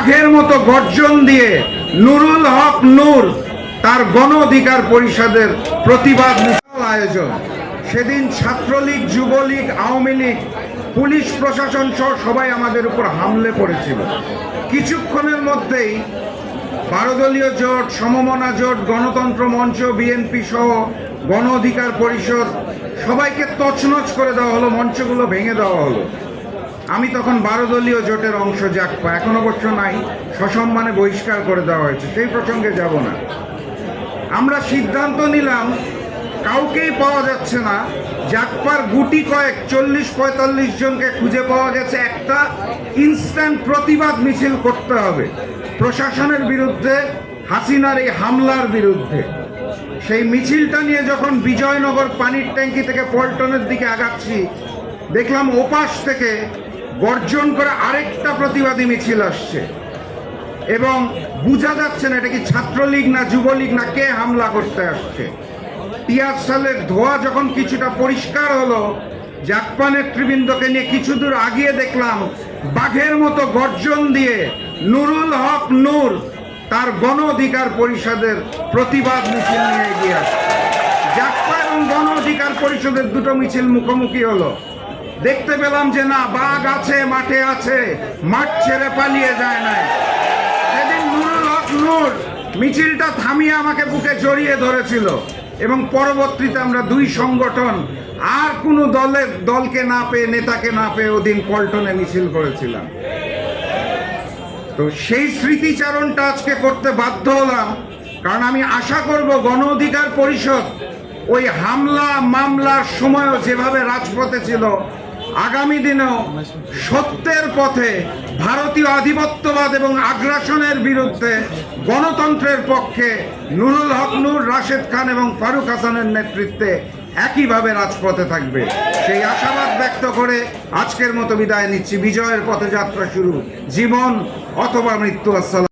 বাঘের মতো গর্জন দিয়ে নুরুল হক নূর তার গণ অধিকার পরিষদের প্রতিবাদ মিছিল আয়োজন। সেদিন ছাত্রলীগ, যুবলীগ, আওয়ামী লীগ, পুলিশ প্রশাসন সহ সবাই আমাদের উপর হামলে পড়েছিল। কিছুক্ষণের মধ্যেই বারো দলীয় জোট, সমমনা জোট, গণতন্ত্র মঞ্চ, বিএনপি সহ গণ অধিকার পরিষদ সবাইকে তছনছ করে দেওয়া হলো, মঞ্চগুলো ভেঙে দেওয়া হলো। আমি তখন বারো দলীয় জোটের অংশ জাকপা এখন অবশ্য নাই, সসম্মানে বহিষ্কার করে দেওয়া হয়েছে, সেই প্রসঙ্গে যাব না। আমরা সিদ্ধান্ত নিলাম, কাউকেই পাওয়া যাচ্ছে না। জাকপার গুটি কয়েক, চল্লিশ পঁয়তাল্লিশ জনকে খুঁজে পাওয়া গেছে একটা ইনস্ট্যান্ট প্রতিবাদ মিছিল করতে হবে। প্রশাসনের বিরুদ্ধে, হাসিনার এই হামলার বিরুদ্ধে। সেই মিছিলটা নিয়ে যখন বিজয়নগর পানির ট্যাঙ্কি থেকে পল্টনের দিকে আগাচ্ছি, দেখলাম ওপাশ থেকে গর্জন করে আরেকটা প্রতিবাদী মিছিল আসছে। এবং বোঝা যাচ্ছে না এটা কি ছাত্রলীগ না যুবলীগ না কে হামলা করতে আসছে। টিয়ার সালের ধোয়া যখন কিছুটা পরিষ্কার হলো জাকপা নেতৃবৃন্দকে নিয়ে কিছু দূর আগিয়ে দেখলাম, বাঘের মতো গর্জন দিয়ে নুরুল হক নূর তার গণ অধিকার পরিষদের প্রতিবাদ মিছিল নিয়ে এগিয়ে আসছে। এবং গণ অধিকার পরিষদের দুটো মিছিল মুখোমুখি হলো। দেখতে পেলাম যে না, বাঘ আছে, মাঠে আছে। মাঠ ছেড়ে পালিয়ে যায় নাই। সেদিন নুরুল হক নূর মিছিলটা থামিয়ে আমাকে বুকে জড়িয়ে ধরেছিল এবং পরবর্তীতে আমরা দুই সংগঠন আর কোনো দলের দলকে না পেয়ে, নেতাকে না পেয়ে ওদিন পল্টনে মিছিল করেছিলাম। তো সেই স্মৃতিচারণটা আজকে করতে বাধ্য হলাম, কারণ আমি আশা করব গণ অধিকার পরিষদ ওই হামলা, মামলার সময়ও যেভাবে রাজপথে ছিল আগামী দিনেও সত্যের পথে ভারতীয় আধিপত্যবাদ এবং আগ্রাসনের বিরুদ্ধে গণতন্ত্রের পক্ষে নুরুল হক, নূর রাশেদ খান এবং ফারুক হাসানের নেতৃত্বে একইভাবে রাজপথে থাকবে। সেই আশাবাদ ব্যক্ত করে আজকের মতো বিদায় নিচ্ছি। বিজয়ের পথে যাত্রা শুরু। জীবন অথবা মৃত্যু। আসসালাম